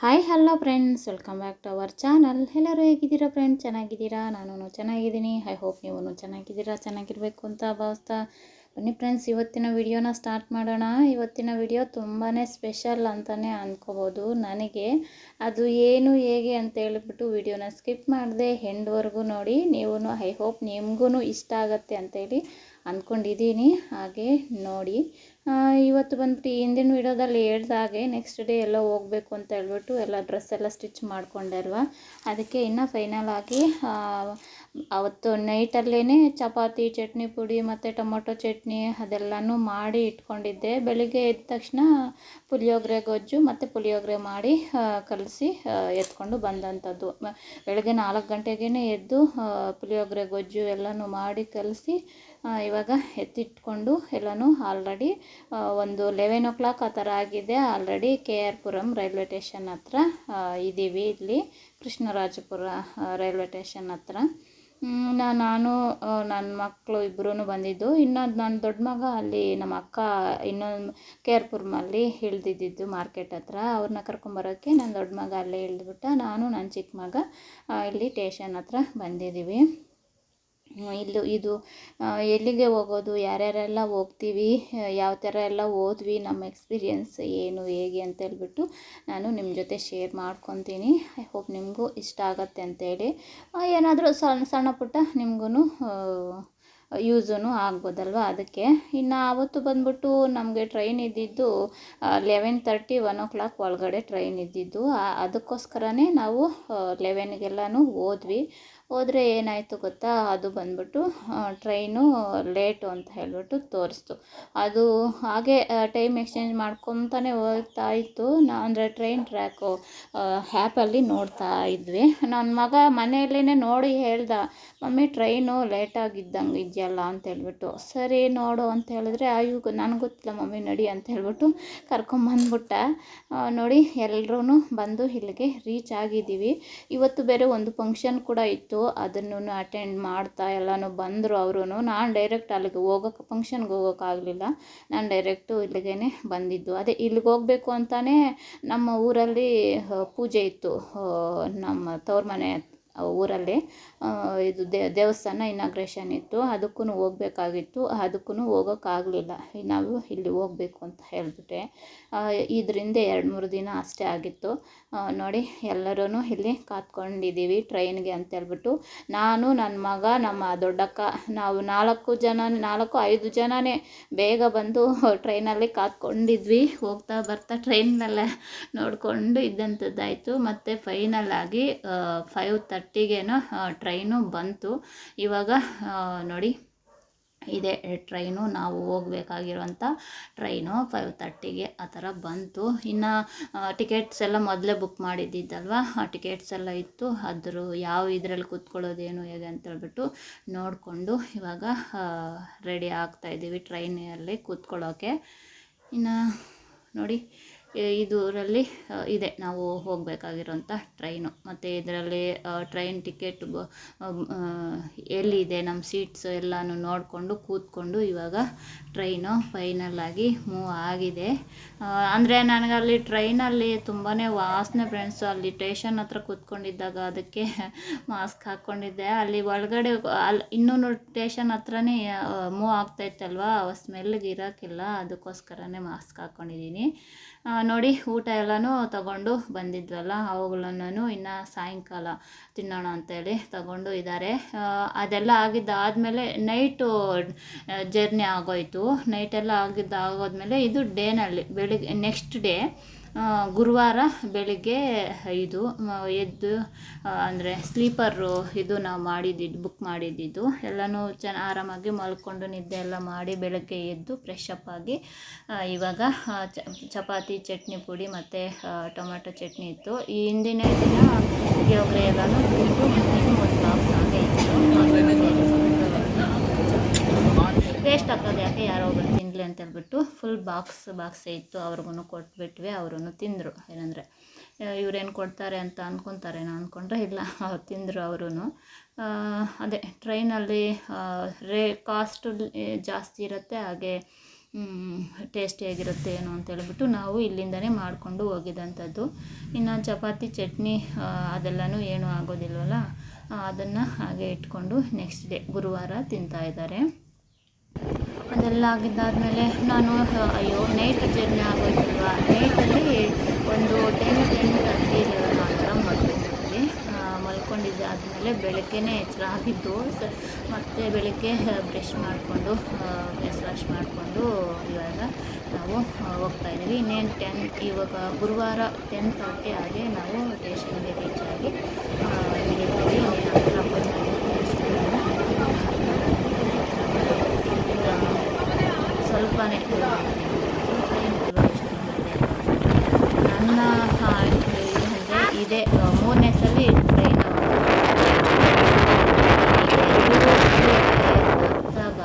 Hi hello friends welcome back to our channel ಎಲ್ಲರೂ ಹೇಗಿದ್ದೀರಾ friend ಚೆನ್ನಾಗಿದ್ದೀರಾ? ನಾನು ಚೆನ್ನಾಗಿದ್ದೀನಿ. ಐ ಹೋಪ್ ನೀವು ಚೆನ್ನಾಗಿದ್ದೀರಾ? ಚೆನ್ನಾಗಿರಬೇಕು ಅಂತ ಭಾವಿಸ್ತಾ ಬನ್ನಿ ಫ್ರೆಂಡ್ಸ್ ಇವತ್ತಿನ ವಿಡಿಯೋನ ಸ್ಟಾರ್ಟ್ ಮಾಡೋಣ. ಇವತ್ತಿನ ವಿಡಿಯೋ ತುಂಬಾ ಸ್ಪೆಷಲ್ ಅಂತಲೇ ಅಂದ್ಕೋಬೋದು ನನಗೆ ಅದು ಏನು, ಹೇಗೆ ಅಂತ ಹೇಳಿಬಿಟ್ಟು ವಿಡಿಯೋನ ಸ್ಕಿಪ್ ಮಾಡಿದೆ ಹೆಂಡ್ವರೆಗೂ ನೋಡಿ. ನೀವು ಐ ಹೋಪ್ ನಿಮಗೂ ಇಷ್ಟ ಆಗುತ್ತೆ ಅಂತೇಳಿ ಅಂದ್ಕೊಂಡಿದ್ದೀನಿ ಹಾಗೆ ನೋಡಿ. ಇವತ್ತು ಬಂದ್ಬಿಟ್ಟು ಹಿಂದಿನ ವಿಡಿಯೋದಲ್ಲಿ ಹೇಳ್ದಾಗೆ ನೆಕ್ಸ್ಟ್ ಡೇ ಎಲ್ಲ ಹೋಗಬೇಕು ಅಂತ ಹೇಳ್ಬಿಟ್ಟು ಎಲ್ಲ ಡ್ರೆಸ್ ಎಲ್ಲ ಸ್ಟಿಚ್ ಮಾಡಿಕೊಂಡೆ ಅಲ್ವಾ? ಅದಕ್ಕೆ ಇನ್ನೂ ಫೈನಲ್ ಆಗಿ ಅವತ್ತು ನೈಟಲ್ಲೇ ಚಪಾತಿ, ಚಟ್ನಿ ಪುಡಿ ಮತ್ತು ಟೊಮೊಟೊ ಚಟ್ನಿ ಅದೆಲ್ಲನೂ ಮಾಡಿ ಇಟ್ಕೊಂಡಿದ್ದೆ. ಬೆಳಿಗ್ಗೆ ಎದ್ದ ತಕ್ಷಣ ಪುಳಿಯೋಗರೆ ಗೊಜ್ಜು ಮತ್ತು ಪುಳಿಯೋಗರೆ ಮಾಡಿ ಕಲಸಿ ಎತ್ಕೊಂಡು ಬಂದಂಥದ್ದು ಬೆಳಗ್ಗೆ ನಾಲ್ಕು ಗಂಟೆಗೇ ಎದ್ದು ಪುಳಿಯೋಗರೆ ಗೊಜ್ಜು ಎಲ್ಲನೂ ಮಾಡಿ ಕಲಸಿ ಇವಾಗ ಎತ್ತಿಟ್ಕೊಂಡು ಎಲ್ಲನೂ ಆಲ್ರೆಡಿ ಒಂದು ಲೆವೆನ್ ಓ ಕ್ಲಾಕ್ ಆ ಥರ ಆಗಿದೆ. Already K R Puram railway station ಹತ್ರ ಇದ್ದೀವಿ ಇಲ್ಲಿ. ಕೃಷ್ಣರಾಜಪುರ ರೈಲ್ವೆ ಸ್ಟೇಷನ್ ಹತ್ರ. ನಾನು ನನ್ನ ಮಕ್ಕಳು ಇಬ್ಬರೂ ಬಂದಿದ್ದು. ಇನ್ನೊಂದು ನನ್ನ ದೊಡ್ಡ ಮಗ ಅಲ್ಲಿ ನಮ್ಮ ಅಕ್ಕ ಇನ್ನೊಂದು ಕೆ ಆರ್ ಪುರಮಲ್ಲಿ ಇಳ್ದಿದ್ದಿದ್ದು ಮಾರ್ಕೆಟ್ ಹತ್ರ. ಅವ್ರನ್ನ ಕರ್ಕೊಂಬರೋಕ್ಕೆ ನನ್ನ ದೊಡ್ಡ ಮಗ ಅಲ್ಲೇ ಇಳಿದ್ಬಿಟ್ಟ ನಾನು ನನ್ನ ಚಿಕ್ಕ ಮಗ ಇಲ್ಲಿ ಟೇಷನ್ ಹತ್ರ ಬಂದಿದ್ದೀವಿ. ಇಲ್ಲೂ ಇದು ಎಲ್ಲಿಗೆ ಹೋಗೋದು, ಯಾರ್ಯಾರೆಲ್ಲ ಹೋಗ್ತೀವಿ ಯಾವ ಥರ ಎಲ್ಲ ಹೋದ್ವಿ, ನಮ್ಮ ಎಕ್ಸ್ಪೀರಿಯನ್ಸ್ ಏನು, ಹೇಗೆ ಅಂತ ಹೇಳ್ಬಿಟ್ಟು ನಾನು ನಿಮ್ಮ ಜೊತೆ ಶೇರ್ ಮಾಡ್ಕೊತೀನಿ. ಐ ಹೋಪ್ ನಿಮಗೂ ಇಷ್ಟ ಆಗತ್ತೆ ಅಂತೇಳಿ ಏನಾದರೂ ಸಣ್ಣ ಸಣ್ಣ ಪುಟ್ಟ ನಿಮಗೂ ಯೂಸೂ ಆಗ್ಬೋದಲ್ವ ಅದಕ್ಕೆ. ಇನ್ನು ಆವತ್ತು ಬಂದ್ಬಿಟ್ಟು ನಮಗೆ ಟ್ರೈನ್ ಇದ್ದಿದ್ದು eleven thirty one o'clock ಒಳಗಡೆ ಟ್ರೈನ್ ಇದ್ದಿದ್ದು ಅದಕ್ಕೋಸ್ಕರನೇ ನಾವು ಲೆವೆನ್ಗೆಲ್ಲನೂ ಹೋದ್ವಿ. ಹೋದರೆ ಏನಾಯಿತು ಗೊತ್ತಾ? ಅದು ಬಂದ್ಬಿಟ್ಟು ಟ್ರೈನು ಲೇಟು ಅಂತ ಹೇಳ್ಬಿಟ್ಟು ತೋರಿಸ್ತು. ಅದು ಹಾಗೆ ಟೈಮ್ ಎಕ್ಸ್ಚೇಂಜ್ ಮಾಡ್ಕೊತಾನೆ ಹೋಗ್ತಾ ಇತ್ತು. ನಾ, ಅಂದರೆ ಟ್ರೈನ್ ಟ್ರ್ಯಾಕು ಆ್ಯಪಲ್ಲಿ ನೋಡ್ತಾ ಇದ್ವಿ. ನನ್ನ ಮಗ ಮನೆಯಲ್ಲೇ ನೋಡಿ ಹೇಳ್ದ, ಮಮ್ಮಿ ಟ್ರೈನು ಲೇಟಾಗಿದ್ದಂಗೆ ಇದೆಯಲ್ಲ? ಅಂತ ಹೇಳ್ಬಿಟ್ಟು. ಸರಿ, ನೋಡು ಅಂತ ಹೇಳಿದ್ರೆ ಅಯ್ಯೋ ನನಗೆ ಗೊತ್ತಿಲ್ಲ ಮಮ್ಮಿ, ನಡಿ ಅಂತ ಹೇಳ್ಬಿಟ್ಟು ಕರ್ಕೊಂಬಂದ್ಬಿಟ್ಟ. ನೋಡಿ ಎಲ್ಲರೂ ಬಂದು ಇಲ್ಲಿಗೆ ರೀಚ್ ಆಗಿದ್ದೀವಿ. ಇವತ್ತು ಬೇರೆ ಒಂದು ಫಂಕ್ಷನ್ ಕೂಡ ಇತ್ತು. ಅದನ್ನು ಅಟೆಂಡ್ ಮಾಡ್ತಾ ಎಲ್ಲನೂ ಬಂದರು ಅವರು ನಾನು ಡೈರೆಕ್ಟ್ ಅಲ್ಲಿಗೆ ಹೋಗೋಕೆ ಫಂಕ್ಷನ್ಗೆ ಹೋಗೋಕ್ಕಾಗಲಿಲ್ಲ ನಾನು ಡೈರೆಕ್ಟು ಇಲ್ಲಿಗೆ ಬಂದಿದ್ದು. ಅದೇ ಇಲ್ಲಿಗೆ ಹೋಗಬೇಕು ಅಂತಾನೆ ನಮ್ಮ ಊರಲ್ಲಿ ಪೂಜೆ ಇತ್ತು ನಮ್ಮ ತವ್ರ ಮನೆ ಊರಲ್ಲಿ ಇದು ದೇವಸ್ಥಾನ ಇನಾಗ್ರೇಷನ್ ಇತ್ತು. ಅದಕ್ಕೂ ಹೋಗಬೇಕಾಗಿತ್ತು. ಅದಕ್ಕೂ ಹೋಗೋಕ್ಕಾಗಲಿಲ್ಲ ನಾವು ಇಲ್ಲಿ ಹೋಗಬೇಕು ಅಂತ ಹೇಳಿಬಿಟ್ಟೆ. ಇದರಿಂದ ಎರಡು ಮೂರು ದಿನ ಅಷ್ಟೇ ಆಗಿತ್ತು. ನೋಡಿ ಎಲ್ಲರೂ ಇಲ್ಲಿ ಕಾತ್ಕೊಂಡಿದ್ದೀವಿ ಟ್ರೈನ್ಗೆ ಅಂತ ಹೇಳ್ಬಿಟ್ಟು ನಾನು ನನ್ನ ಮಗ, ನಮ್ಮ ದೊಡ್ಡಕ್ಕ, ನಾವು ನಾಲ್ಕು ಜನ, ನಾಲ್ಕು, ಐದು ಜನನೇ ಬೇಗ ಬಂದು ಟ್ರೈನಲ್ಲಿ ಕಾತ್ಕೊಂಡಿದ್ವಿ. ಹೋಗ್ತಾ ಬರ್ತಾ ಟ್ರೈನ್ನಲ್ಲೇ ನೋಡಿಕೊಂಡು ಇದ್ದಂಥದ್ದಾಯಿತು. ಮತ್ತು ಫೈನಲ್ ಆಗಿ ಫೈವ್ ತರ್ಟಿಗೇನೋ ಟ್ರೈನು ಬಂತು. ಇವಾಗ ನೋಡಿ ಇದೆ ಟ್ರೈನು, ನಾವು ಹೋಗ್ಬೇಕಾಗಿರುವಂಥ ಟ್ರೈನು ಫೈವ್ ತರ್ಟಿಗೆ ಆ ಥರ ಬಂತು. ಇನ್ನು ಟಿಕೆಟ್ಸ್ ಎಲ್ಲ ಮೊದಲೇ ಬುಕ್ ಮಾಡಿದ್ದಿದ್ದಲ್ವ? ಆ ಟಿಕೆಟ್ಸ್ ಎಲ್ಲ ಇತ್ತು. ಅದ್ರ ಯಾವ ಇದರಲ್ಲಿ ಕೂತ್ಕೊಳ್ಳೋದೇನು ಹೇಗೆ ಅಂತ ಹೇಳ್ಬಿಟ್ಟು ನೋಡಿಕೊಂಡು ಇವಾಗ ರೆಡಿ ಆಗ್ತಾ ಇದ್ದೀವಿ ಟ್ರೈನಲ್ಲಿ ಕೂತ್ಕೊಳ್ಳೋಕೆ. ಇನ್ನು, ನೋಡಿ ಇದರಲ್ಲಿ ಇದೆ. ನಾವು ಹೋಗಬೇಕಾಗಿರೋಂಥ ಟ್ರೈನು. ಮತ್ತು ಇದರಲ್ಲಿ ಟ್ರೈನ್ ಟಿಕೆಟ್ ಎಲ್ಲಿದೆ, ನಮ್ಮ ಸೀಟ್ಸ್ ಎಲ್ಲನೂ ನೋಡಿಕೊಂಡು ಕೂತ್ಕೊಂಡು ಇವಾಗ ಟ್ರೈನು ಫೈನಲ್ ಆಗಿ ಮೂವ್ ಆಗಿದೆ. ಅಂದರೆ ನನಗಲ್ಲಿ ಟ್ರೈನಲ್ಲಿ ತುಂಬಾ ವಾಸನೆ ಫ್ರೆಂಡ್ಸು. ಅಲ್ಲಿ ಸ್ಟೇಷನ್ ಹತ್ರ ಕೂತ್ಕೊಂಡಿದ್ದಾಗ ಅದಕ್ಕೆ ಮಾಸ್ಕ್ ಹಾಕ್ಕೊಂಡಿದ್ದೆ. ಅಲ್ಲಿ ಒಳಗಡೆ, ಅಲ್ಲಿ ಇನ್ನೂ ಸ್ಟೇಷನ್ ಹತ್ರನೇ ಮೂವ್ ಆಗ್ತಾಯಿತ್ತಲ್ವ ಸ್ಮೆಲ್ಗೆ ಇರೋಕ್ಕಿಲ್ಲ ಅದಕ್ಕೋಸ್ಕರನೇ ಮಾಸ್ಕ್ ಹಾಕ್ಕೊಂಡಿದ್ದೀನಿ. ನೋಡಿ, ಊಟ ಎಲ್ಲನೂ ತಗೊಂಡು ಬಂದಿದ್ವಲ್ಲ, ಅವುಗಳನ್ನು ಇನ್ನು ಸಾಯಂಕಾಲ ತಿನ್ನೋಣ ಅಂತೇಳಿ ತಗೊಂಡು ಇದ್ದಾರೆ ಅದೆಲ್ಲ ಆಗಿದ್ದಾದಮೇಲೆ ನೈಟು ಜರ್ನಿ ಆಗೋಯಿತು. ನೈಟೆಲ್ಲ ಆಗಿದ್ದಾಗೋದ್ಮೇಲೆ ಇದು ಡೇನಲ್ಲಿ ಬೆಳಿಗ್ಗೆ ನೆಕ್ಸ್ಟ್ ಡೇ ಗುರುವಾರ ಬೆಳಿಗ್ಗೆ ಇದು ಎದ್ದು ಅಂದರೆ ಸ್ಲೀಪರು ಇದು ನಾವು ಮಾಡಿದ್ದಿದ್ದು ಬುಕ್ ಮಾಡಿದ್ದಿದ್ದು ಎಲ್ಲನೂ ಚೆನ್ನ ಆರಾಮಾಗಿ ಮಲ್ಕೊಂಡು ನಿದ್ದೆ ಎಲ್ಲ ಮಾಡಿ ಬೆಳಗ್ಗೆ ಎದ್ದು ಫ್ರೆಶ್ ಅಪ್ ಆಗಿ ಇವಾಗ ಚಪಾತಿ, ಚಟ್ನಿ ಪುಡಿ ಮತ್ತು ಟೊಮೆಟೊ ಚಟ್ನಿ ಇತ್ತು. ಈ ಹಿಂದಿನ ದಿನ ಪುಳಿಯೋಗರೆ ಎಲ್ಲನೂ ಒಂದು ಬಾಕ್ಸ್ ಹಾಗೆ ಇತ್ತು ವೇಸ್ಟ್ ಆಗ್ತದೆ, ಯಾಕೆ ಯಾರೋ ಒಬ್ಬರು ತಿನ್ನಲಿ ಅಂತ ಹೇಳ್ಬಿಟ್ಟು ಫುಲ್ ಬಾಕ್ಸ್ ಬಾಕ್ಸೇ ಇತ್ತು ಅವ್ರಿಗೂ ಕೊಟ್ಬಿಟ್ವಿ ಅವ್ರೂ ತಿಂದರು. ಏನಂದರೆ ಇವ್ರೇನು ಕೊಡ್ತಾರೆ ಅಂತ ಅಂದ್ಕೊತಾರೇನೋ ಅಂದ್ಕೊಂಡ್ರೆ ಇಲ್ಲ, ಅವ್ರು ತಿಂದರು ಅವರು ಅದೇ, ಟ್ರೈನಲ್ಲಿ ರೇ ಕಾಸ್ಟು ಜಾಸ್ತಿ ಇರುತ್ತೆ, ಹಾಗೆ ಟೇಸ್ಟಿಯಾಗಿರುತ್ತೆ ಏನೋ ಅಂತ ಹೇಳ್ಬಿಟ್ಟು ನಾವು ಇಲ್ಲಿಂದನೇ ಮಾಡಿಕೊಂಡು ಹೋಗಿದ್ದಂಥದ್ದು ಇನ್ನು ಚಪಾತಿ, ಚಟ್ನಿ ಅದೆಲ್ಲನೂ ಏನೂ ಆಗೋದಿಲ್ವಲ್ಲ ಅದನ್ನು ಹಾಗೆ ಇಟ್ಕೊಂಡು ನೆಕ್ಸ್ಟ್ ಡೇ ಗುರುವಾರ ತಿಂತಾ ಇದ್ದಾರೆ. ಅದೆಲ್ಲ ಆಗಿದ್ದಾದಮೇಲೆ ನಾನು, ಅಯ್ಯೋ ನೈಟ್ ಜರ್ನಿ ಆಗೋಯ್ತಲ್ವ? ನೈಟಲ್ಲಿ ಒಂದು ಟೆನ್ ಟೆನ್ ತರ್ಟಿ ಲೆವೆನ್ ಆ ಥರ ಮಲ್ಕೊಂಡಿದ್ವಿ. ಮಲ್ಕೊಂಡಿದ್ದೆ ಆದಮೇಲೆ ಬೆಳಗ್ಗೆನೇ ಎಚ್ಚರ ಆಗಿದ್ದು. ಸ ಮತ್ತು ಬೆಳಗ್ಗೆ ಬ್ರಷ್ ಮಾಡಿಕೊಂಡು ಫೇಸ್ ವಾಶ್ ಮಾಡಿಕೊಂಡು ಇವಾಗ ನಾವು ಹೋಗ್ತಾ ಇದ್ದೀವಿ. ಇನ್ನೇನು ಟೆನ್ ಇವಾಗ ಗುರುವಾರ ಟೆನ್ ತರ್ಟಿ ಹಾಗೆ ನಾವು ಸ್ಟೇಷನ್ಗೆ ರೀಚ್ ಆಗಿ ಆ, ಇಳಿತೀವಿ ಇನ್ನೇನು ಹತ್ರ ಬಂದಿದ್ದೀವಿ ಸ್ವಲ್ಪನೇ ನನ್ನ ಇದು ಮೂರನೇ ಸಲ ಟ್ರೈನ್ ಹೋದಾಗ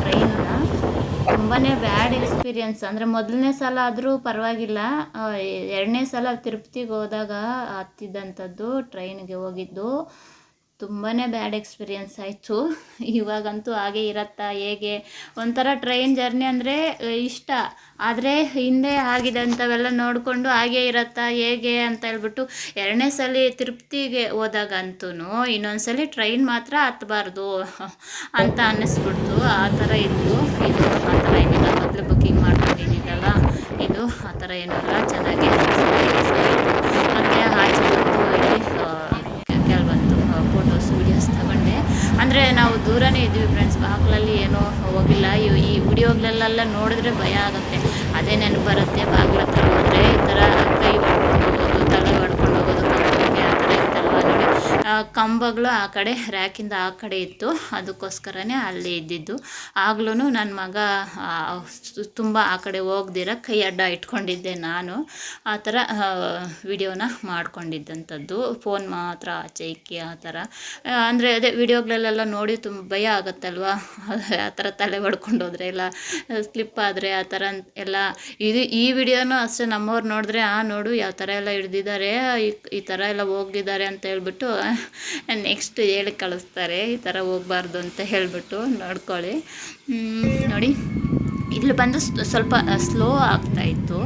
ಟ್ರೈನ್ನ ತುಂಬಾ ಬ್ಯಾಡ್ ಎಕ್ಸ್ಪೀರಿಯನ್ಸ್ ಅಂದರೆ ಮೊದಲನೇ ಸಲ ಆದರೂ ಪರವಾಗಿಲ್ಲ. ಎರಡನೇ ಸಲ ತಿರುಪತಿಗೆ ಹೋದಾಗ ಹತ್ತಿದ್ದಂಥದ್ದು ಟ್ರೈನ್ಗೆ ಹೋಗಿದ್ದು. ತುಂಬಾ ಬ್ಯಾಡ್ ಎಕ್ಸ್ಪೀರಿಯನ್ಸ್ ಆಯಿತು. ಇವಾಗಂತೂ ಹಾಗೆ ಇರತ್ತಾ ಹೇಗೆ? ಒಂಥರ ಟ್ರೈನ್ ಜರ್ನಿ ಅಂದರೆ ಇಷ್ಟ. ಆದರೆ ಹಿಂದೆ ಆಗಿದೆ ಅಂಥವೆಲ್ಲ ನೋಡಿಕೊಂಡು ಹಾಗೆ ಇರತ್ತಾ ಹೇಗೆ ಅಂತ ಹೇಳ್ಬಿಟ್ಟು ಎರಡನೇ ಸಲ ತೃಪ್ತಿಗೆ ಹೋದಾಗಂತೂ ಇನ್ನೊಂದು ಸಲ ಟ್ರೈನ್ ಮಾತ್ರ ಹತ್ತಬಾರ್ದು ಅಂತ ಅನ್ನಿಸ್ಬಿಡ್ತು. ಆ ಥರ ಇತ್ತು. ಇದು ಆ ಥರ ಏನಿಲ್ಲ. ಮೊದಲು ಬುಕ್ಕಿಂಗ್ ಮಾಡ್ಕೊಂಡಿದ್ದೀನಲ್ಲ ಇದು ಆ ಥರ ಏನಿಲ್ಲ. ಚೆನ್ನಾಗಿ ಮತ್ತು ಆಚೆ ಬಂದು ಇಲ್ಲಿ ಆ, ಕೆಲವೊಂದು ಫೋಟೋಸ್ ವೀಡಿಯೋಸ್ ತಗೊಂಡೆ ಅಂದರೆ ನಾವು ದೂರನೇ ಇದ್ವಿ ಫ್ರೆಂಡ್ಸ್ ಬಾಗಿಲಲ್ಲಿ ಏನೂ ಹೋಗಿಲ್ಲ ಇವ್- ಈ ವಿಡಿಯೋಗಳಲ್ಲೆಲ್ಲ ನೋಡಿದ್ರೆ ಭಯ ಆಗುತ್ತೆ. ಅದೇ ನೆನಪು ಬರುತ್ತೆ ಬಾಗಿಲ ಹತ್ರ ಹೋದರೆ ಈ ಥರ ಕೈ ಹೊಡ್ಕೊಂಡು ಹೋಗೋದು, ತಲೆ ಹೊಡ್ಕೊಂಡು ಹೋಗೋದು ಆ ಥರ ಇತ್ತಲ್ವ ನೋಡಿ. ಕಂಬಗಳು ಆ ಕಡೆ, ರ್ಯಾಕಿಂದ ಆ ಕಡೆ ಇತ್ತು. ಅದಕ್ಕೋಸ್ಕರನೇ ಅಲ್ಲಿ ಇದ್ದಿದ್ದು. ಆಗ್ಲೂ ನನ್ನ ಮಗ ತುಂಬ ಆ ಕಡೆ ಹೋಗ್ದಿರ ಕೈ ಅಡ್ಡ ಇಟ್ಕೊಂಡಿದ್ದೆ ನಾನು. ಆ ಥರ ವಿಡಿಯೋನ ಮಾಡ್ಕೊಂಡಿದ್ದಂಥದ್ದು. ಫೋನ್ ಮಾತ್ರ ಆಚೆ, ಇಕ್ಕಿ ಆ ಥರ. ಅಂದರೆ ಅದೇ ವಿಡಿಯೋಗಳಲ್ಲೆಲ್ಲ ನೋಡಿ ತುಂಬ ಭಯ ಆಗುತ್ತಲ್ವಾ? ಆ ಥರ ತಲೆ ಹೊಡ್ಕೊಂಡು ಹೋದರೆ ಎಲ್ಲ ಸ್ಲಿಪ್ ಆದರೆ ಆ ಥರ ಎಲ್ಲ. ಇದು ಈ ವಿಡಿಯೋನೂ ಅಷ್ಟೇ ನಮ್ಮವ್ರು ನೋಡಿದ್ರೆ, ಆ ನೋಡು, ಯಾವ ಥರ ಎಲ್ಲ ಹಿಡ್ದಿದ್ದಾರೆ, ಈ- ಈ ಥರ ಎಲ್ಲ ಹೋಗಿದ್ದಾರೆ ಅಂತ ಹೇಳ್ಬಿಟ್ಟು ನೆಕ್ಸ್ಟ್ ಹೇಳಿ ಕಳಿಸ್ತಾರೆ, ಈ ಥರ ಹೋಗ್ಬಾರ್ದು ಅಂತ ಹೇಳಿಬಿಟ್ಟು ನೋಡ್ಕೊಳ್ಳಿ. ನೋಡಿ, ಇಲ್ಲಿ ಬಂದು ಸ್ವಲ್ಪ, ಸ್ಲೋ ಆಗ್ತಾಯಿತ್ತು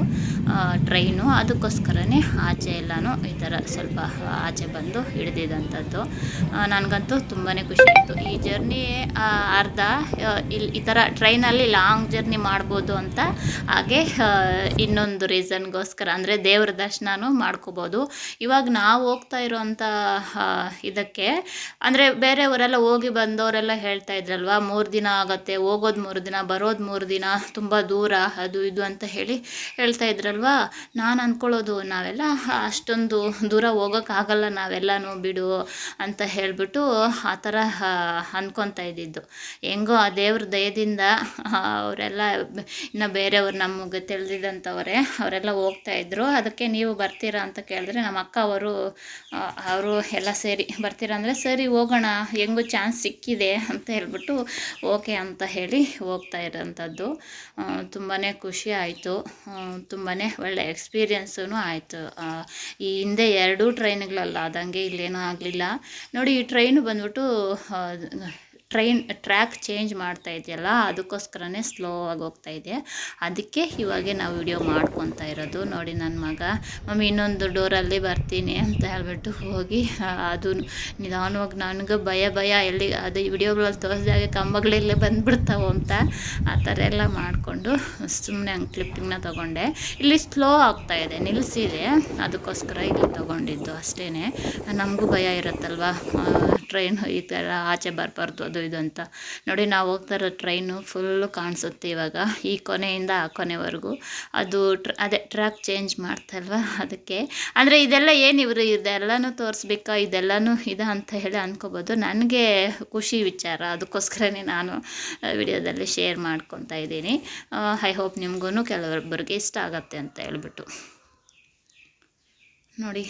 ಟ್ರೈನು ಅದಕ್ಕೋಸ್ಕರನೇ ಆಚೆ ಎಲ್ಲನೂ ಈ ಥರ ಸ್ವಲ್ಪ ಆಚೆ ಬಂದು ಹಿಡಿದಿದ್ದಂಥದ್ದು ನನಗಂತೂ ತುಂಬಾ ಖುಷಿ ಆಯಿತು. ಈ ಜರ್ನಿ ಅರ್ಧ ಇಲ್ಲಿ ಈ ಥರ ಟ್ರೈನಲ್ಲಿ ಲಾಂಗ್ ಜರ್ನಿ ಮಾಡ್ಬೋದು ಅಂತ ಹಾಗೆ ಇನ್ನೊಂದು ರೀಸನ್ಗೋಸ್ಕರ ಅಂದರೆ ದೇವ್ರ ದರ್ಶನನೂ ಮಾಡ್ಕೋಬೋದು. ಇವಾಗ ನಾವು ಹೋಗ್ತಾ ಇರೋವಂಥ ಇದಕ್ಕೆ, ಅಂದರೆ ಬೇರೆಯವರೆಲ್ಲ ಹೋಗಿ ಬಂದವರೆಲ್ಲ ಹೇಳ್ತಾ ಇದ್ರಲ್ವ, ಮೂರು ದಿನ ಆಗತ್ತೆ, ಹೋಗೋದು ಮೂರು ದಿನ, ಬರೋದು ಮೂರು ದಿನ, ತುಂಬ ದೂರ, ಅದು ಇದು ಅಂತ ಹೇಳಿ ಹೇಳ್ತಾ ಇದ್ರಲ್ವ ನಾನು ಅಂದ್ಕೊಳ್ಳೋದು ನಾವೆಲ್ಲ ಅಷ್ಟೊಂದು ದೂರ ಹೋಗೋಕ್ಕಾಗಲ್ಲ ನಾವೆಲ್ಲನೂ ಬಿಡು ಅಂತ ಹೇಳಿಬಿಟ್ಟು ಆ ಥರ ಅಂದ್ಕೊತಾ ಇದ್ದಿದ್ದು. ಹೆಂಗೋ ಆ ದೇವ್ರ ದಯದಿಂದ ಅವರೆಲ್ಲ ಇನ್ನು ಬೇರೆಯವ್ರು ನಮಗೆ ತಿಳಿದಿದ್ದಂಥವರೇ, ಅವರೆಲ್ಲ ಹೋಗ್ತಾ ಇದ್ರು. ಅದಕ್ಕೆ ನೀವು ಬರ್ತೀರಾ ಅಂತ ಕೇಳಿದ್ರೆ ನಮ್ಮ ಅಕ್ಕ ಅವರು ಅವರು ಎಲ್ಲ ಸೇರಿ, ಬರ್ತೀರಾ ಅಂದರೆ ಸರಿ ಹೋಗೋಣ, ಹೆಂಗೂ ಚಾನ್ಸ್ ಸಿಕ್ಕಿದೆ ಅಂತ ಹೇಳ್ಬಿಟ್ಟು ಓಕೆ ಅಂತ ಹೇಳಿ ಹೋಗ್ತಾ ಇರೋಂಥದ್ದು. ತುಂಬಾ ಖುಷಿ ಆಯಿತು. ತುಂಬಾ ಒಳ್ಳೆ ಎಕ್ಸ್ಪೀರಿಯೆನ್ಸೂ ಆಯಿತು. ಈ ಹಿಂದೆ ಎರಡೂ ಟ್ರೈನ್ಗಳಲ್ಲ ಆದಂಗೆ ಇಲ್ಲೇನೂ ಆಗಲಿಲ್ಲ. ನೋಡಿ ಈ ಟ್ರೈನು ಬಂದ್ಬಿಟ್ಟು ಟ್ರೈನ್, ಟ್ರ್ಯಾಕ್ ಚೇಂಜ್ ಮಾಡ್ತಾ ಇದೆಯಲ್ಲ, ಅದಕ್ಕೋಸ್ಕರನೇ ಸ್ಲೋ ಆಗಿ ಹೋಗ್ತಾ ಇದೆ ಅದಕ್ಕೆ ಇವಾಗೆ ನಾವು ವಿಡಿಯೋ ಮಾಡ್ಕೊತಾ ಇರೋದು. ನೋಡಿ ನನ್ನ ಮಗ. ಮಮ್ಮಿ, ಇನ್ನೊಂದು ಡೋರಲ್ಲಿ ಬರ್ತೀನಿ ಅಂತ ಹೇಳ್ಬಿಟ್ಟು ಹೋಗಿ, ಅದು ನಿಧಾನವಾಗಿ ನನಗೆ ಭಯ ಭಯ. ಎಲ್ಲಿ, ಅದು ವಿಡಿಯೋಗಳಲ್ಲಿ ತೋರಿಸಿದಾಗೆ ಕಂಬಗಳೆಲ್ಲ ಬಂದುಬಿಡ್ತಾವೆ ಅಂತ, ಆ ಥರ ಎಲ್ಲ ಮಾಡಿಕೊಂಡು ಸುಮ್ಮನೆ ಹಂಗೆ ಕ್ಲಿಪ್ಪಿಂಗ್ನ ತೊಗೊಂಡೆ. ಇಲ್ಲಿ ಸ್ಲೋ ಆಗ್ತಾ ಇದೆ ನಿಲ್ಲಿಸಿದೆ ಅದಕ್ಕೋಸ್ಕರ ಇಲ್ಲಿ ತೊಗೊಂಡಿದ್ದು ಅಷ್ಟೇ ನಮಗೂ ಭಯ ಇರುತ್ತಲ್ವ? ಟ್ರೈನ್ ಈ ಥರ ಆಚೆ ಬರಬಾರ್ದು, ಅದು ಇದು ಅಂತ. ನೋಡಿ, ನಾವು ಹೋಗ್ತಾ ಇರೋ ಟ್ರೈನು ಫುಲ್ಲು ಕಾಣಿಸುತ್ತೆ ಇವಾಗ. ಈ ಕೊನೆಯಿಂದ ಆ ಕೊನೆವರೆಗೂ. ಅದು ಟ್ರ ಅದೇ ಟ್ರ್ಯಾಕ್ ಚೇಂಜ್ ಮಾಡ್ತಲ್ವ ಅದಕ್ಕೆ. ಅಂದರೆ ಇದೆಲ್ಲ ಏನು ಇವರು ಇದೆಲ್ಲನೂ ತೋರಿಸ್ಬೇಕಾ, ಇದೆಲ್ಲನೂ ಇದೆ ಅಂತ ಹೇಳಿ ಅಂದ್ಕೋಬೋದು ನನಗೆ ಖುಷಿ ವಿಚಾರ. ಅದಕ್ಕೋಸ್ಕರನೇ ನಾನು ವಿಡಿಯೋದಲ್ಲಿ ಶೇರ್ ಮಾಡ್ಕೊತಾ ಇದ್ದೀನಿ. ಐ ಹೋಪ್ ನಿಮಗೂ ಕೆಲವೊಬ್ಬರಿಗೆ ಇಷ್ಟ ಆಗತ್ತೆ ಅಂತ ಹೇಳ್ಬಿಟ್ಟು. ನೋಡಿ.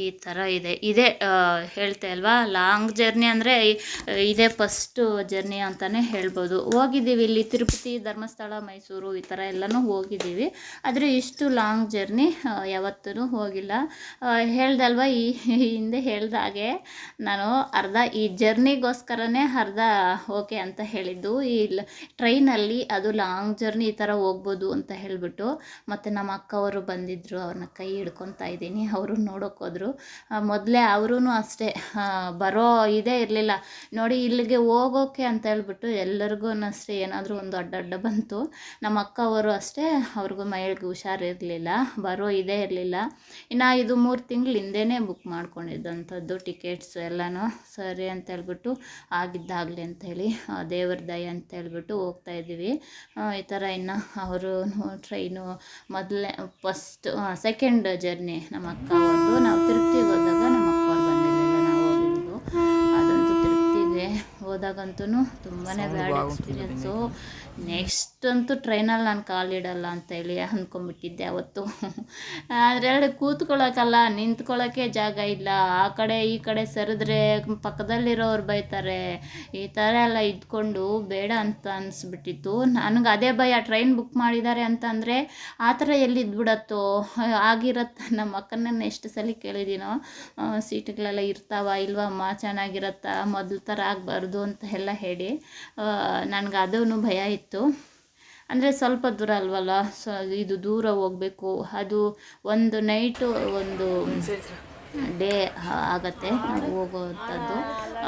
ಈ ಥರ ಇದೆ. ಇದೇ ಹೇಳ್ತೆ ಅಲ್ವಾ? ಲಾಂಗ್ ಜರ್ನಿ ಅಂದರೆ ಇದೇ ಫಸ್ಟು ಜರ್ನಿ ಅಂತಲೇ ಹೇಳ್ಬೋದು. ಹೋಗಿದ್ದೀವಿ ಇಲ್ಲಿ ತಿರುಪತಿ, ಧರ್ಮಸ್ಥಳ, ಮೈಸೂರು ಈ ಥರ ಎಲ್ಲನೂ ಹೋಗಿದ್ದೀವಿ. ಆದರೆ ಇಷ್ಟು ಲಾಂಗ್ ಜರ್ನಿ ಯಾವತ್ತೂ ಹೋಗಿಲ್ಲ. ಹೇಳ್ದಲ್ವಾ? ಈ ಹಿಂದೆ ಹೇಳ್ದ ಹಾಗೆ ನಾನು ಅರ್ಧ ಈ ಜರ್ನಿಗೋಸ್ಕರನೇ ಅರ್ಧ ಓಕೆ ಅಂತ ಹೇಳಿದ್ದು. ಈ ಟ್ರೈನಲ್ಲಿ ಅದು ಲಾಂಗ್ ಜರ್ನಿ ಈ ಥರ ಹೋಗ್ಬೋದು ಅಂತ ಹೇಳಿಬಿಟ್ಟು ಮತ್ತು ನಮ್ಮ ಅಕ್ಕವರು ಬಂದಿದ್ದರು ಅವ್ರನ್ನ ಕೈ ಹಿಡ್ಕೊತಾ ಇದ್ದೀನಿ. ಅವರು ನೋಡೋಕೆ ಹೋದರು ಮೊದಲೇ ಅವರೂ ಅಷ್ಟೇ. ಬರೋ ಇದೇ ಇರಲಿಲ್ಲ. ನೋಡಿ ಇಲ್ಲಿಗೆ ಹೋಗೋಕೆ ಅಂತ ಹೇಳ್ಬಿಟ್ಟು ಎಲ್ಲರಿಗೂ ಅಷ್ಟೇ ಏನಾದರೂ ಒಂದು ಅಡ್ಡ ಅಡ್ಡ ಬಂತು. ನಮ್ಮ ಅಕ್ಕವರು ಅಷ್ಟೇ ಅವ್ರಿಗೂ ಹುಷಾರ್ ಹುಷಾರಿರಲಿಲ್ಲ. ಬರೋ ಇದೇ ಇರಲಿಲ್ಲ. ಇನ್ನು ಇದು ಮೂರು ತಿಂಗಳು ಹಿಂದೆನೇ ಬುಕ್ ಮಾಡ್ಕೊಂಡಿದ್ದಂಥದ್ದು ಟಿಕೆಟ್ಸ್ ಎಲ್ಲನೂ. ಸರಿ ಅಂತ ಹೇಳ್ಬಿಟ್ಟು ಆಗಿದ್ದಾಗಲಿ ಅಂತೇಳಿ ಆ, ದೇವ್ರ ದಯ ಅಂತ ಹೇಳ್ಬಿಟ್ಟು ಹೋಗ್ತಾ ಇದ್ದೀವಿ. ಈ ಥರ ಇನ್ನು ಅವರು ಟ್ರೈನು ಮೊದಲನೇ ಫಸ್ಟ್ ಸೆಕೆಂಡ್ ಜರ್ನಿ ನಮ್ಮ ಅಕ್ಕ ಅವ್ರದ್ದು. ನಾವು ತಿರುಪ್ತಿಗೆ ಹೋದಾಗಂತೂ ತುಂಬಾ ಬ್ಯಾಡ್ ಎಕ್ಸ್ಪೀರಿಯನ್ಸು ನೆಕ್ಸ್ಟ್ ಅಂತೂ ಟ್ರೈನಲ್ಲಿ ನಾನು ಕಾಲಿಡಲ್ಲ ಅಂತೇಳಿ ಅಂದ್ಕೊಂಡ್ಬಿಟ್ಟಿದ್ದೆ ಅವತ್ತು. ಅದರಲ್ಲಿ ಕೂತ್ಕೊಳ್ಳೋಕ್ಕಲ್ಲ ನಿಂತ್ಕೊಳ್ಳೋಕ್ಕೆ ಜಾಗ ಇಲ್ಲ. ಆ ಕಡೆ ಈ ಕಡೆ ಸರಿದ್ರೆ ಪಕ್ಕದಲ್ಲಿರೋರು ಬೈತಾರೆ. ಈ ಥರ ಎಲ್ಲ ಇದ್ಕೊಂಡು ಬೇಡ ಅಂತ ಅನಿಸ್ಬಿಟ್ಟಿತ್ತು. ನನಗೆ ಅದೇ ಭಯ ಟ್ರೈನ್ ಬುಕ್ ಮಾಡಿದ್ದಾರೆ ಅಂತಂದರೆ ಆ ಥರ ಎಲ್ಲಿ ಇದ್ಬಿಡತ್ತೋ ಆಗಿರತ್ತೆ ನಮ್ಮ ಅಕ್ಕನನ್ನು ಎಷ್ಟು ಸಲ ಕೇಳಿದ್ದೀನೋ ಸೀಟ್ಗಳೆಲ್ಲ ಇರ್ತಾವ ಇಲ್ವಮ್ಮ ಚೆನ್ನಾಗಿರತ್ತಾ? ಮೊದಲು ಥರ ಆಗಬಾರ್ದು ಅಂತ ಎಲ್ಲ ಹೇಳಿ ನನಗೆ ಅದೂ ಭಯ ಇತ್ತು. ಅಂದರೆ ಸ್ವಲ್ಪ ದೂರ ಅಲ್ವಲ್ಲ, ಸೊ, ಇದು ದೂರ ಹೋಗಬೇಕು, ಅದು ಒಂದು ನೈಟು ಒಂದು ಡೇ ಆಗತ್ತೆ ನಾವು ಹೋಗೋವಂಥದ್ದು.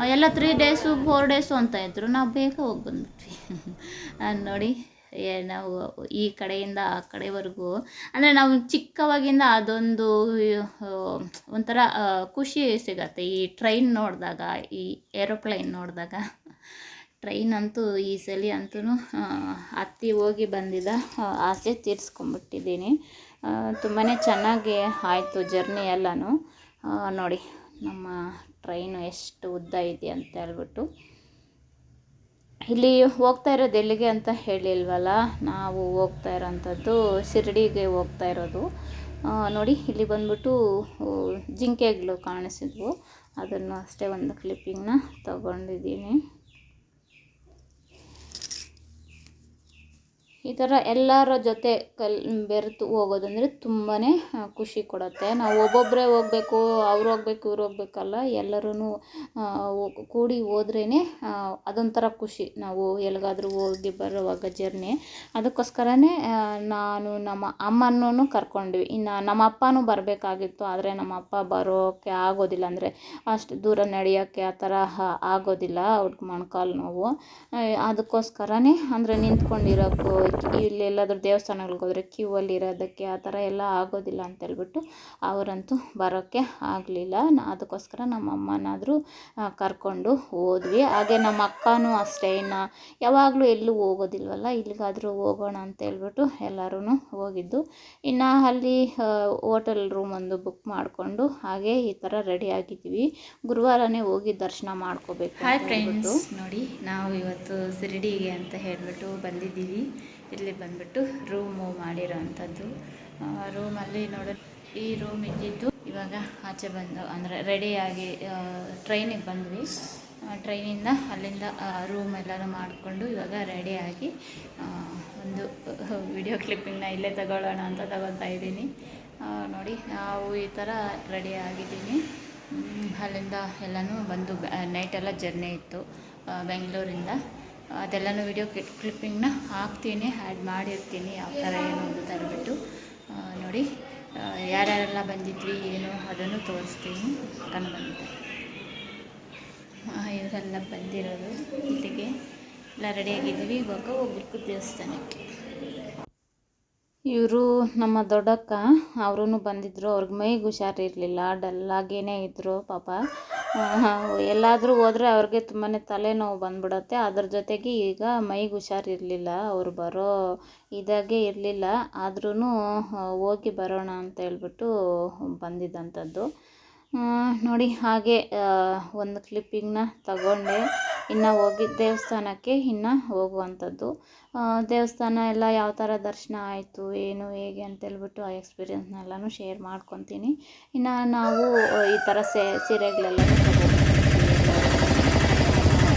ಎಲ್ಲ ತ್ರೀ ಡೇಸು ಫೋರ್ ಡೇಸು ಅಂತ ಇದ್ರು, ನಾವು ಬೇಗ ಹೋಗಿ ಬಂದ್ಬಿಟ್ವಿ. ನೋಡಿ. ನಾವು ಈ ಕಡೆಯಿಂದ ಆ ಕಡೆವರೆಗೂ, ಅಂದರೆ ನಾವು ಚಿಕ್ಕವಾಗಿಂದ ಅದೊಂದು ಒಂಥರ ಖುಷಿ ಸಿಗತ್ತೆ. ಈ ಟ್ರೈನ್ ನೋಡಿದಾಗ, ಈ ಏರೋಪ್ಲೇನ್ ನೋಡಿದಾಗ, ಟ್ರೈನ್ ಅಂತೂ ಈ ಸಲ ಅಂತೂ ಹತ್ತಿ ಹೋಗಿ ಬಂದಿದ್ದ ಆಸೆ ತೀರಿಸ್ಕೊಂಬಿಟ್ಟಿದ್ದೀನಿ ತುಂಬಾ ಚೆನ್ನಾಗಿ ಆಯಿತು ಜರ್ನಿ ಎಲ್ಲನೂ. ನೋಡಿ, ನಮ್ಮ ಟ್ರೈನು ಎಷ್ಟು ಉದ್ದ ಇದೆ ಅಂತ ಹೇಳ್ಬಿಟ್ಟು. ಇಲ್ಲಿ ಹೋಗ್ತಾ ಇರೋದು ಎಲ್ಲಿಗೆ ಅಂತ ಹೇಳಿಲ್ವಲ್ಲ, ನಾವು ಹೋಗ್ತಾ ಇರೋಂಥದ್ದು ಶಿರಡಿಗೆ ಹೋಗ್ತಾ ಇರೋದು. ನೋಡಿ, ಇಲ್ಲಿ ಬಂದ್ಬಿಟ್ಟು ಜಿಂಕೆಗಳು ಕಾಣಿಸಿದ್ವು. ಅದನ್ನು ಅಷ್ಟೇ ಒಂದು ಕ್ಲಿಪ್ಪಿಂಗ್ನ ತಗೊಂಡಿದ್ದೀನಿ. ಈ ಥರ ಎಲ್ಲರ ಜೊತೆ ಕಲ್, ಬೆರೆತು ಹೋಗೋದಂದ್ರೆ ತುಂಬಾ ಖುಷಿ ಕೊಡುತ್ತೆ. ನಾವು ಒಬ್ಬೊಬ್ಬರೇ ಹೋಗ್ಬೇಕು, ಅವ್ರು ಹೋಗ್ಬೇಕು, ಇವ್ರು ಹೋಗ್ಬೇಕಲ್ಲ ಎಲ್ಲರೂ ಕೂಡಿ ಹೋದ್ರೇ ಅದೊಂಥರ ಖುಷಿ ನಾವು ಎಲ್ಲಿಗಾದ್ರೂ ಹೋಗಿ ಬರುವಾಗ ಜರ್ನಿ. ಅದಕ್ಕೋಸ್ಕರನೇ ನಾನು ನಮ್ಮ ಅಮ್ಮನೂ ಕರ್ಕೊಂಡ್ವಿ. ಇನ್ನು ನಮ್ಮ ಅಪ್ಪನೂ ಬರಬೇಕಾಗಿತ್ತು, ಆದರೆ ನಮ್ಮ ಅಪ್ಪ ಬರೋಕ್ಕೆ ಆಗೋದಿಲ್ಲ ಅಂದರೆ ಅಷ್ಟು ದೂರ ನಡೆಯೋಕ್ಕೆ ಆ ಥರ ಆಗೋದಿಲ್ಲ ಅವ್ರಿಗೆ ಮೊಣಕಾಲು ನೋವು. ಅದಕ್ಕೋಸ್ಕರನೇ ಅಂದರೆ ನಿಂತ್ಕೊಂಡಿರೋಕ್ಕೂ ಇಲ್ಲಿ ಎಲ್ಲಾದರೂ ದೇವಸ್ಥಾನಗಳಿಗೆ ಹೋದರೆ ಕ್ಯೂ ಅಲ್ಲಿ ಇರೋದಕ್ಕೆ ಆ ಥರ ಎಲ್ಲ ಆಗೋದಿಲ್ಲ ಅಂತ ಹೇಳ್ಬಿಟ್ಟು ಅವರಂತೂ ಬರೋಕ್ಕೆ ಆಗಲಿಲ್ಲ. ಅದಕ್ಕೋಸ್ಕರ ನಮ್ಮ ಅಮ್ಮನಾದರೂ ಕರ್ಕೊಂಡು ಹೋದ್ವಿ. ಹಾಗೆ ನಮ್ಮ ಅಕ್ಕನೂ ಅಷ್ಟೇ. ಇನ್ನು ಯಾವಾಗಲೂ ಎಲ್ಲೂ ಹೋಗೋದಿಲ್ವಲ್ಲ? ಇಲ್ಲಿಗಾದರೂ ಹೋಗೋಣ ಅಂತ ಹೇಳ್ಬಿಟ್ಟು ಎಲ್ಲರೂ ಹೋಗಿದ್ದು. ಇನ್ನು ಅಲ್ಲಿ ಹೋಟೆಲ್ ರೂಮ್ ಒಂದು ಬುಕ್ ಮಾಡಿಕೊಂಡು ಹಾಗೆ ಈ ಥರ ರೆಡಿ ಆಗಿದ್ವಿ. ಗುರುವಾರನೇ ಹೋಗಿ ದರ್ಶನ ಮಾಡ್ಕೋಬೇಕು ಹಾಯ್ ಫ್ರೆಂಡ್ಸ್ ನೋಡಿ ನಾವು ಇವತ್ತು ಶಿರಡಿಗೆ ಅಂತ ಹೇಳಿಬಿಟ್ಟು ಬಂದಿದ್ದೀವಿ. ಇಲ್ಲಿ ಬಂದ್ಬಿಟ್ಟು ರೂಮು ಮಾಡಿರೋ ಅಂಥದ್ದು ರೂಮಲ್ಲಿ ನೋಡ, ಈ ರೂಮ್ ಇದ್ದಿದ್ದು ಇವಾಗ ಆಚೆ ಬಂದು, ಅಂದರೆ ರೆಡಿಯಾಗಿ ಟ್ರೈನಿಗೆ ಬಂದ್ವಿ. ಟ್ರೈನಿಂದ ಅಲ್ಲಿಂದ ರೂಮ್ ಎಲ್ಲನೂ ಮಾಡಿಕೊಂಡು ಇವಾಗ ರೆಡಿಯಾಗಿ ಒಂದು ವಿಡಿಯೋ ಕ್ಲಿಪ್ಪಿಂಗ್ನ ಇಲ್ಲೇ ತಗೊಳ್ಳೋಣ ಅಂತ ತಗೊತಾ ಇದ್ದೀನಿ. ನೋಡಿ, ನಾವು ಈ ಥರ ರೆಡಿ ಆಗಿದ್ದೀನಿ ಅಲ್ಲಿಂದ ಎಲ್ಲನೂ ಬಂದು ನೈಟೆಲ್ಲ ಜರ್ನಿ ಇತ್ತು ಬೆಂಗಳೂರಿಂದ. ಅದೆಲ್ಲನೂ ವಿಡಿಯೋ ಕ್ಲಿಪ್ಪಿಂಗ್ನ ಹಾಕ್ತೀನಿ ಆ್ಯಡ್ ಮಾಡಿರ್ತೀನಿ, ಯಾವ ಥರ ಏನು ಅಂತ ಹೇಳ್ಬಿಟ್ಟು ನೋಡಿ ಯಾರ್ಯಾರೆಲ್ಲ ಬಂದಿದ್ವಿ, ಏನು, ಅದನ್ನು ತೋರಿಸ್ತೀನಿ ಬಂದಿದ್ದೆ ಇವರೆಲ್ಲ ಬಂದಿರೋದು, ಇಲ್ಲಿಗೆ ಎಲ್ಲ ರೆಡಿಯಾಗಿದ್ದೀವಿ ಇವಾಗ ಹೋಗ್ಬೇಕು ದೇವಸ್ಥಾನಕ್ಕೆ. ಇವರು ನಮ್ಮ ದೊಡ್ಡಕ್ಕ ಅವರೂ ಬಂದಿದ್ದರು ಅವ್ರಿಗೆ ಮೈಗೆ ಹುಷಾರಿರಲಿಲ್ಲ ಡಲ್ಲಾಗೇ ಇದ್ದರು ಪಾಪ. ಎಲ್ಲಾದರೂ ಹೋದರೆ ಅವ್ರಿಗೆ ತುಂಬಾ ತಲೆನೋವು ಬಂದ್ಬಿಡತ್ತೆ. ಅದ್ರ ಜೊತೆಗೆ ಈಗ ಮೈಗೆ ಹುಷಾರಿರಲಿಲ್ಲ ಅವ್ರು ಬರೋ ಇದಾಗೆ ಇರಲಿಲ್ಲ. ಆದ್ರೂ ಹೋಗಿ ಬರೋಣ ಅಂತ ಹೇಳ್ಬಿಟ್ಟು ಬಂದಿದ್ದಂಥದ್ದು ನೋಡಿ ಹಾಗೆ ಒಂದು ಕ್ಲಿಪ್ಪಿಂಗ್ನ ತಗೊಂಡೆ. ಇನ್ನು ಹೋಗಿ ದೇವಸ್ಥಾನಕ್ಕೆ ಇನ್ನು ಹೋಗುವಂಥದ್ದು. ದೇವಸ್ಥಾನ ಎಲ್ಲ ಯಾವ ಥರ ದರ್ಶನ ಆಯಿತು, ಏನು, ಹೇಗೆ ಅಂತೇಳ್ಬಿಟ್ಟು ಆ ಎಕ್ಸ್ಪೀರಿಯನ್ಸ್ನೆಲ್ಲನೂ ಶೇರ್ ಮಾಡ್ಕೊತೀನಿ. ಇನ್ನು ನಾವು ಈ ಥರ ಸೀರೆಗಳೆಲ್ಲ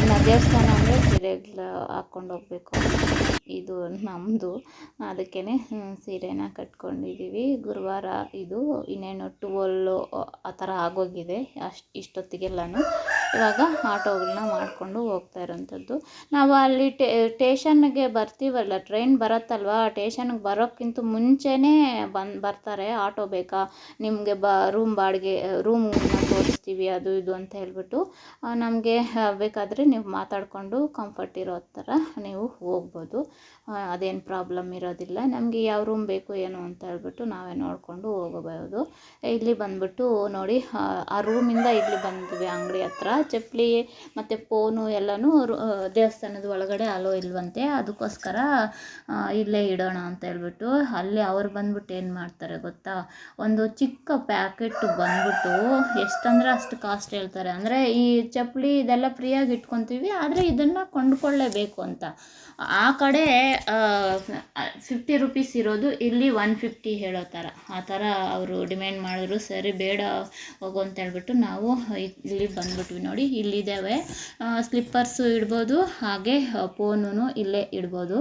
ಇನ್ನು ದೇವಸ್ಥಾನ ಅಂದರೆ ಸೀರೆಗಳು ಹಾಕ್ಕೊಂಡು ಹೋಗ್ಬೇಕು. ಇದು ನಮ್ಮದು ಅದಕ್ಕೇ ಸೀರೆನ ಕಟ್ಕೊಂಡಿದ್ದೀವಿ ಗುರುವಾರ ಇದು ಇನ್ನೇನು ಟುವೆಲ್ಲು, ಆ ಥರ ಆಗೋಗಿದೆ. ಅಷ್ಟು, ಇಷ್ಟೊತ್ತಿಗೆಲ್ಲನೂ. ಇವಾಗ ಆಟೋಗಳನ್ನ ಮಾಡಿಕೊಂಡು ಹೋಗ್ತಾ ಇರೋಂಥದ್ದು. ನಾವು ಅಲ್ಲಿ ಟೇಷನ್ಗೆ ಬರ್ತೀವಲ್ಲ, ಟ್ರೈನ್ ಬರುತ್ತಲ್ವ? ಟೇಷನ್ಗೆ ಬರೋಕ್ಕಿಂತ ಮುಂಚೆನೇ ಬಂದು, ಬರ್ತಾರೆ. ಆಟೋ ಬೇಕಾ? ನಿಮಗೆ ಬ, ರೂಮ್ ಬಾಡಿಗೆ ರೂಮನ್ನ ತೋರಿಸ್ತೀವಿ ಅದು ಇದು ಅಂತ ಹೇಳ್ಬಿಟ್ಟು ನಮಗೆ ಬೇಕಾದರೆ ನೀವು ಮಾತಾಡಿಕೊಂಡು ಕಂಫರ್ಟ್ ಇರೋ ಥರ ನೀವು ಹೋಗ್ಬೋದು. ಅದೇನು ಪ್ರಾಬ್ಲಮ್ ಇರೋದಿಲ್ಲ. ನಮಗೆ ಯಾವ ರೂಮ್ ಬೇಕು ಏನು ಅಂತ ಹೇಳ್ಬಿಟ್ಟು ನಾವೇ ನೋಡಿಕೊಂಡು ಹೋಗಬಹುದು. ಇಲ್ಲಿ ಬಂದ್ಬಿಟ್ಟು ನೋಡಿ ಆ, ರೂಮಿಂದ ಇಲ್ಲಿ ಬಂದ್ವಿ ಅಂಗಡಿ ಹತ್ರ. ಚಪ್ಪಲಿ ಮತ್ತು ಫೋನು ಎಲ್ಲನೂ ದೇವಸ್ಥಾನದ ಒಳಗಡೆ ಅಲೋ ಇಲ್ವಂತೆ. ಅದಕ್ಕೋಸ್ಕರ ಇಲ್ಲೇ ಇಡೋಣ ಅಂತ ಹೇಳ್ಬಿಟ್ಟು ಅಲ್ಲಿ ಅವ್ರು ಬಂದ್ಬಿಟ್ಟು ಏನು ಮಾಡ್ತಾರೆ ಗೊತ್ತಾ? ಒಂದು ಚಿಕ್ಕ ಪ್ಯಾಕೆಟ್ ಬಂದ್ಬಿಟ್ಟು ಎಷ್ಟಂದ್ರೆ ಅಷ್ಟು ಕಾಸ್ಟ್ ಹೇಳ್ತಾರೆ. ಅಂದರೆ ಈ ಚಪ್ಪಲಿ ಇದೆಲ್ಲ ಫ್ರೀಯಾಗಿ ಇಟ್ಕೊತೀವಿ ಆದರೆ ಇದನ್ನು ಕೊಂಡ್ಕೊಳ್ಳೇಬೇಕು ಅಂತ. ಆ ಕಡೆ ಫಿಫ್ಟಿ ರುಪೀಸ್ ಇರೋದು ಇಲ್ಲಿ ಒನ್ ಫಿಫ್ಟಿ ಹೇಳೋ ಥರ ಆ ಥರ ಅವರು ಡಿಮ್ಯಾಂಡ್ ಮಾಡಿದ್ರು. ಸರಿ, ಬೇಡ ಹೋಗು ಅಂತ ಹೇಳ್ಬಿಟ್ಟು ನಾವು ಇಲ್ಲಿ ಬಂದ್ಬಿಟ್ವಿ ನೋಡಿ. ಇಲ್ಲಿದ್ದಾವೆ. ಸ್ಲಿಪ್ಪರ್ಸು ಇಡ್ಬೋದು, ಹಾಗೆ ಫೋನು ಇಲ್ಲೇ ಇಡ್ಬೋದು.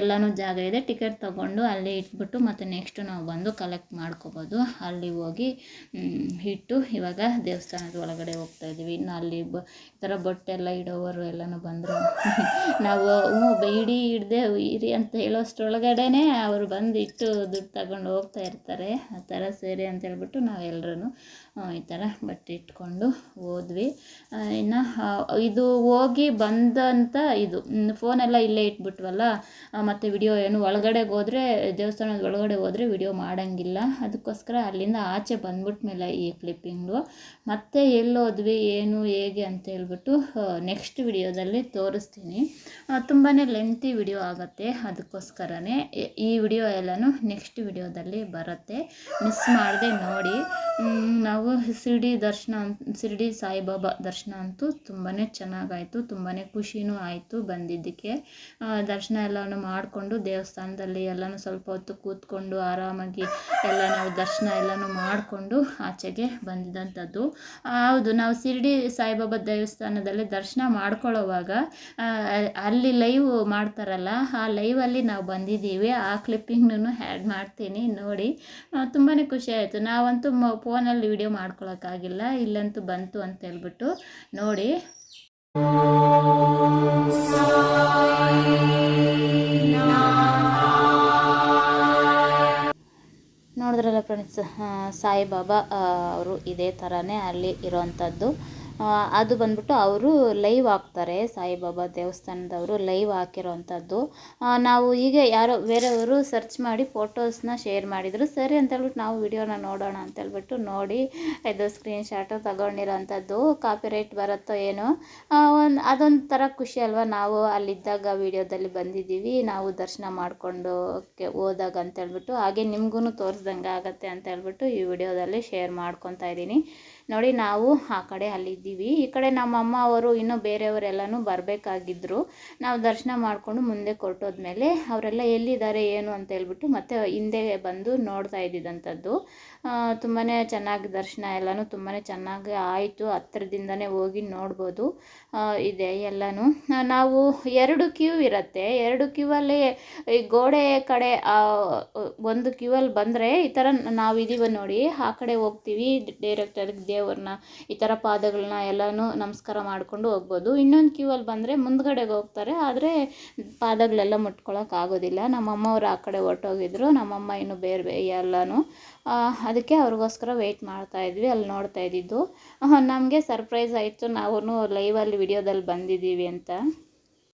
ಎಲ್ಲನೂ ಜಾಗ ಇದೆ. ಟಿಕೆಟ್ ತೊಗೊಂಡು ಅಲ್ಲಿ ಇಟ್ಬಿಟ್ಟು ಮತ್ತು ನೆಕ್ಸ್ಟು ನಾವು ಬಂದು ಕಲೆಕ್ಟ್ ಮಾಡ್ಕೋಬೋದು. ಅಲ್ಲಿ ಹೋಗಿ ಇಟ್ಟು ಇವಾಗ ದೇವಸ್ಥಾನದ ಒಳಗಡೆ ಹೋಗ್ತಾ ಇದ್ದೀವಿ. ಇನ್ನು ಅಲ್ಲಿ ಬ, ಈ ಥರ ಬೊಟ್ಟೆಲ್ಲ ಇಡೋವರು ಎಲ್ಲನೂ ಬಂದರು. ನಾವು ಇಡೀ ಹಿಡ್ದೆ ಇರಿ ಅಂತ ಹೇಳೋಷ್ಟ್ರೊಳಗಡೆನೆ ಅವರು ಬಂದು ಇಟ್ಟು ದುಡ್ಡು ತಗೊಂಡು ಹೋಗ್ತಾ ಇರ್ತಾರೆ. ಆ ಥರ ಸೇರಿ ಅಂತ ಹೇಳ್ಬಿಟ್ಟು ನಾವೆಲ್ಲರೂ ಈ ಥರ ಬಟ್ಟೆ ಇಟ್ಕೊಂಡು ಹೋದ್ವಿ. ಇನ್ನು ಇದು ಹೋಗಿ ಬಂದಂಥ ಇದು ಫೋನೆಲ್ಲ ಇಲ್ಲೇ ಇಟ್ಬಿಟ್ವಲ್ಲ ಮತ್ತು ವಿಡಿಯೋ ಏನು ಒಳಗಡೆಗೆ ಹೋದರೆ ದೇವಸ್ಥಾನದ ಒಳಗಡೆ ಹೋದರೆ ವಿಡಿಯೋ ಮಾಡೋಂಗಿಲ್ಲ. ಅದಕ್ಕೋಸ್ಕರ ಅಲ್ಲಿಂದ ಆಚೆ ಬಂದ್ಬಿಟ್ಮೇಲೆ ಈ ಕ್ಲಿಪ್ಪಿಂಗು ಮತ್ತೆ ಎಲ್ಲೋದ್ವಿ ಏನು ಹೇಗೆ ಅಂತ ಹೇಳ್ಬಿಟ್ಟು ನೆಕ್ಸ್ಟ್ ವಿಡಿಯೋದಲ್ಲಿ ತೋರಿಸ್ತೀನಿ. ತುಂಬಾ ಲೆಂತಿ ವಿಡಿಯೋ ಆಗುತ್ತೆ ಅದಕ್ಕೋಸ್ಕರನೇ. ಈ- ವಿಡಿಯೋ ಎಲ್ಲನೂ ನೆಕ್ಸ್ಟ್ ವಿಡಿಯೋದಲ್ಲಿ ಬರುತ್ತೆ. ಮಿಸ್ ಮಾಡದೆ ನೋಡಿ. ಮ್, ನಾವು ಶಿರ್ಡಿ ದರ್ಶನ ಶಿರ್ಡಿ ಸಾಯಿಬಾಬಾ ದರ್ಶನ ಅಂತೂ ತುಂಬಾ ಚೆನ್ನಾಗಾಯಿತು ತುಂಬಾ ಖುಷಿನೂ ಆಯಿತು ಬಂದಿದ್ದಕ್ಕೆ. ದರ್ಶನ ಎಲ್ಲನೂ ಮಾಡಿಕೊಂಡು ದೇವಸ್ಥಾನದಲ್ಲಿ ಎಲ್ಲನೂ ಸ್ವಲ್ಪ ಹೊತ್ತು ಕೂತ್ಕೊಂಡು ಆರಾಮಾಗಿ ಎಲ್ಲ ನಾವು ದರ್ಶನ ಎಲ್ಲನೂ ಮಾಡಿಕೊಂಡು ಆಚೆಗೆ ಬಂದಿದ್ದಂಥದ್ದು. ಹೌದು, ನಾವು ಶಿರ್ಡಿ ಸಾಯಿಬಾಬಾ ದೇವಸ್ಥಾನದಲ್ಲಿ ದರ್ಶನ ಮಾಡ್ಕೊಳ್ಳೋವಾಗ ಅಲ್ಲಿ ಲೈವ್ ಮಾಡ್ತಾರಲ್ಲ, ಆ ಲೈವಲ್ಲಿ ನಾವು ಬಂದಿದ್ದೀವಿ. ಆ ಕ್ಲಿಪ್ಪಿಂಗ್ನೂ ಆ್ಯಡ್ ಮಾಡ್ತೀನಿ, ನೋಡಿ. ತುಂಬಾ ಖುಷಿ ಆಯಿತು. ನಾವಂತೂ ಫೋನಲ್ಲಿ ವಿಡಿಯೋ ಮಾಡ್ಕೊಳಕ್ಕಾಗಿಲ್ಲ ಇಲ್ಲಂತೂ ಬಂತು ಅಂತ ಹೇಳ್ಬಿಟ್ಟು ನೋಡಿ. ನೋಡಿದ್ರಲ್ಲ ಫ್ರೆಂಡ್ಸ್ ಸಾಯಿಬಾಬಾ ಅವರು ಇದೇ ಥರನೇ ಅಲ್ಲಿ ಇರೋವಂಥದ್ದು ಅದು ಬಂದ್ಬಿಟ್ಟು ಅವರು ಲೈವ್ ಹಾಕ್ತಾರೆ ಸಾಯಿಬಾಬಾ ದೇವಸ್ಥಾನದವರು ಲೈವ್ ಹಾಕಿರೋವಂಥದ್ದು ನಾವು ಹೀಗೆ ಯಾರೋ ಬೇರೆಯವರು ಸರ್ಚ್ ಮಾಡಿ ಫೋಟೋಸ್ನ ಶೇರ್ ಮಾಡಿದರು. ಸರಿ ಅಂತ ಹೇಳ್ಬಿಟ್ಟು ನಾವು ವಿಡಿಯೋನ ನೋಡೋಣ ಅಂತ ಹೇಳ್ಬಿಟ್ಟು ನೋಡಿ, ಇದು ಸ್ಕ್ರೀನ್ಶಾಟು ತಗೊಂಡಿರೋಂಥದ್ದು. ಕಾಪಿ ರೈಟ್ ಬರುತ್ತೋ ಏನೋ ಒಂದು ಅದೊಂದು ಖುಷಿ ಅಲ್ವಾ? ನಾವು ಅಲ್ಲಿದ್ದಾಗ ವಿಡಿಯೋದಲ್ಲಿ ಬಂದಿದ್ದೀವಿ. ನಾವು ದರ್ಶನ ಮಾಡಿಕೊಂಡು ಹೋದಾಗ ಅಂತ ಹೇಳ್ಬಿಟ್ಟು ಹಾಗೆ ನಿಮಗೂ ತೋರಿಸ್ದಂಗೆ ಆಗತ್ತೆ ಅಂತ ಹೇಳ್ಬಿಟ್ಟು ಈ ವಿಡಿಯೋದಲ್ಲಿ ಶೇರ್ ಮಾಡ್ಕೊತಾ ಇದ್ದೀನಿ. ನೋಡಿ ನಾವು ಆ ಕಡೆ ಅಲ್ಲಿದ್ದೀವಿ. ಈ ಕಡೆ ನಮ್ಮ ಅಮ್ಮ ಅವರು ಇನ್ನೂ ಬೇರೆಯವರೆಲ್ಲನೂ ಬರಬೇಕಾಗಿದ್ದರು ನಾವು ದರ್ಶನ ಮಾಡಿಕೊಂಡು ಮುಂದೆ ಕೊಟ್ಟೋದ್ಮೇಲೆ ಅವರೆಲ್ಲ ಎಲ್ಲಿದ್ದಾರೆ, ಏನು ಅಂತ ಹೇಳ್ಬಿಟ್ಟು ಮತ್ತೆ ಹಿಂದೆ ಬಂದು ನೋಡ್ತಾ ಇದ್ದಿದ್ದಂಥದ್ದು ತುಂಬಾ ಚೆನ್ನಾಗಿ ದರ್ಶನ ಎಲ್ಲನೂ ತುಂಬಾ ಚೆನ್ನಾಗಿ ಆಯಿತು. ಹತ್ತಿರದಿಂದನೇ ಹೋಗಿ ನೋಡ್ಬೋದು. ಇದೆ ಎಲ್ಲನೂ. ನಾವು ಎರಡು ಕ್ಯೂ ಇರುತ್ತೆ. ಎರಡು ಕ್ಯೂವಲ್ಲಿ ಈ ಗೋಡೆ ಕಡೆ ಒಂದು ಒಂದು ಕ್ಯೂವಲ್ಲಿ ಬಂದರೆ ಈ ಥರ ನಾವು ಇದೀವ ನೋಡಿ. ಆ ಕಡೆ ಹೋಗ್ತೀವಿ. ಡೈರೆಕ್ಟರ್ ದೇವ್ರನ್ನ, ಈ ಥರ ಪಾದಗಳನ್ನ ಎಲ್ಲನೂ ನಮಸ್ಕಾರ ಮಾಡಿಕೊಂಡು ಹೋಗ್ಬೋದು. ಇನ್ನೊಂದು ಕ್ಯೂವಲ್ಲಿ ಬಂದರೆ ಮುಂದ್ಗಡೆಗೆ ಹೋಗ್ತಾರೆ. ಆದರೆ ಪಾದಗಳೆಲ್ಲ ಮುಟ್ಕೊಳಕ್ಕೆ ಆಗೋದಿಲ್ಲ. ನಮ್ಮಮ್ಮವ್ರು ಆ ಕಡೆ ಹೊರಟೋಗಿದ್ರು. ನಮ್ಮಮ್ಮ ಇನ್ನು ಬೇರೆ, ಎಲ್ಲನೂ ಅದಕ್ಕೆ ಅವ್ರಿಗೋಸ್ಕರ ವೆಯ್ಟ್ ಮಾಡ್ತಾ ಇದ್ವಿ, ಅಲ್ಲಿ ನೋಡ್ತಾ ಇದ್ದಿದ್ದು. ನಮಗೆ ಸರ್ಪ್ರೈಸ್ ಆಯಿತು ನಾವು ಲೈವಲ್ಲಿ ವಿಡಿಯೋದಲ್ಲಿ ಬಂದಿದ್ದೀವಿ ಅಂತ.